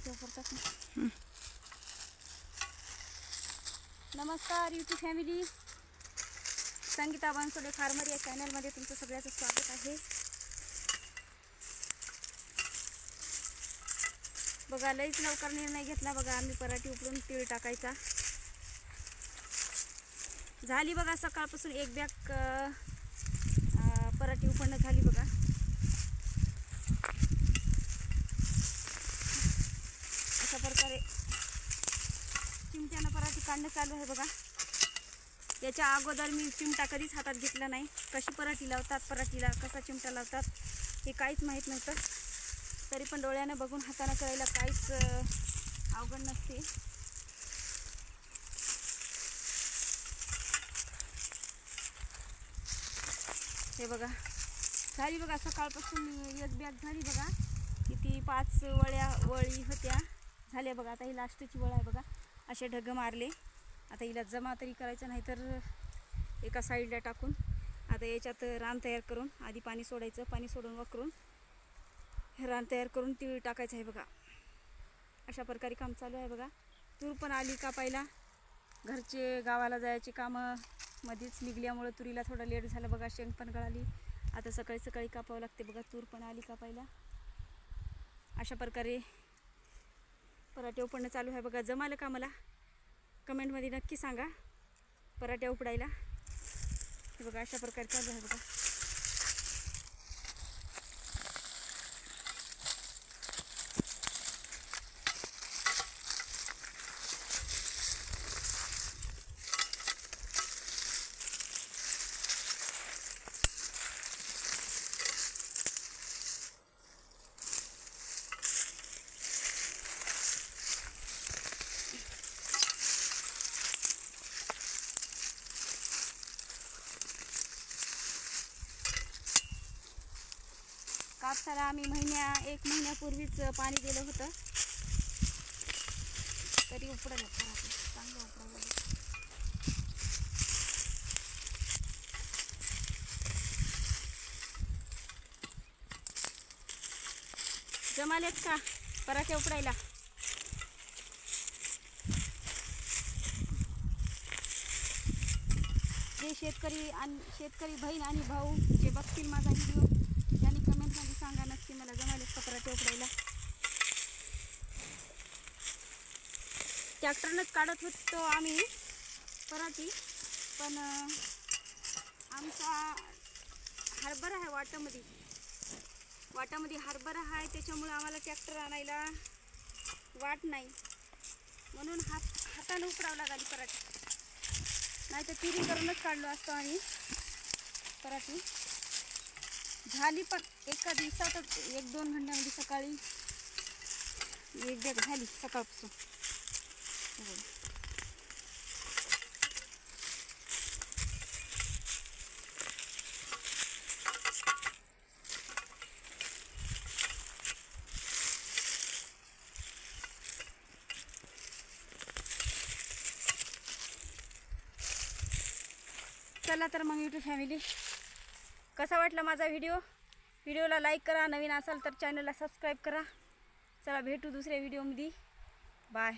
पराठे वापरतात ना. नमस्कार YouTube family Sangita Bansole farmer या चॅनलमध्ये तुमचं सगळ्याचं स्वागत आहे. बघा लईच लवकर निर्णय घेतला बघा आम्ही पराठी उकडून तीळ टाकायचा. झाली बघा सकाळपासून एक बॅग पराठी उकडणं झाली बघा अशा प्रकारे चिमट्यानं पराठी काढणं चालू आहे बघा. याच्या अगोदर मी चिमटा कधीच हातात घेतला नाही. कशी पराठी लावतात पराठीला कसा चिमटा लावतात हे काहीच माहीत नव्हतं. तरी पण डोळ्यानं बघून हातानं करायला काहीच अवघड नसते. हे बघा. झाली बघा सकाळपासून एक बॅग झाली बघा. किती पाच वळ्या वळी होत्या. झाल्या बघा आता ही लास्टची वळ आहे बघा. असे ढग मारले. आता हिला जमा तरी करायचं नाही तर एका साईडला टाकून आता याच्यात रान तयार करून आधी पाणी सोडायचं पाणी सोडून वकरून हे रान तयार करून तीळ टाकायचं आहे बघा. अशा प्रकारे काम चालू आहे बघा. तूर पण आली कापायला घरचे गावाला जायची कामं मध्येच निघल्यामुळं तुरीला थोडं लेट झालं बघा शेंग पण गळाली. आता सकाळी सकाळी कापावं लागते बघा तूर पण आली कापायला अशा प्रकारे पराठे उपडणं चालू आहे बघा. जमालं का मला? कमेंटमध्ये नक्की सांगा. पराठ्या उपडायला हे बघा अशा प्रकारे चालू आहे बघा. कापसाला आम्ही महिन्या एक महिन्यापूर्वीच पाणी दिलं होतं. तरी उपडायला चांगलं उपडलं जमालेत का पराठे उपडायला? जे शेतकरी आणि शेतकरी बहीण आणि भाऊ जे बघतील माझा व्हिडिओ सांगा नक्की मला जमाले का पराठे ट्रॅक्टरनंच काढत होतो आम्ही पराठी. पण आमचा हरभरा आहे वाटामध्ये. वाटामध्ये हरभरा आहे त्याच्यामुळं आम्हाला ट्रॅक्टर आणायला वाट नाही. म्हणून हात हातानं उकडावं लागली पराठी. नाही तर तिरी करूनच काढलो असतो आम्ही पराठी. झाली पण एका दिवसातच एक दोन घंट्यामध्ये सकाळी एक बॅग झाली सकाळपासून. चला तर मग युट्यूब फॅमिली कसा वाटला माझा व्हिडिओ व्हिडिओला लाईक करा. नवीन असाल तर चॅनलला सबस्क्राईब करा. चला भेटू दुसऱ्या व्हिडिओमध्ये बाय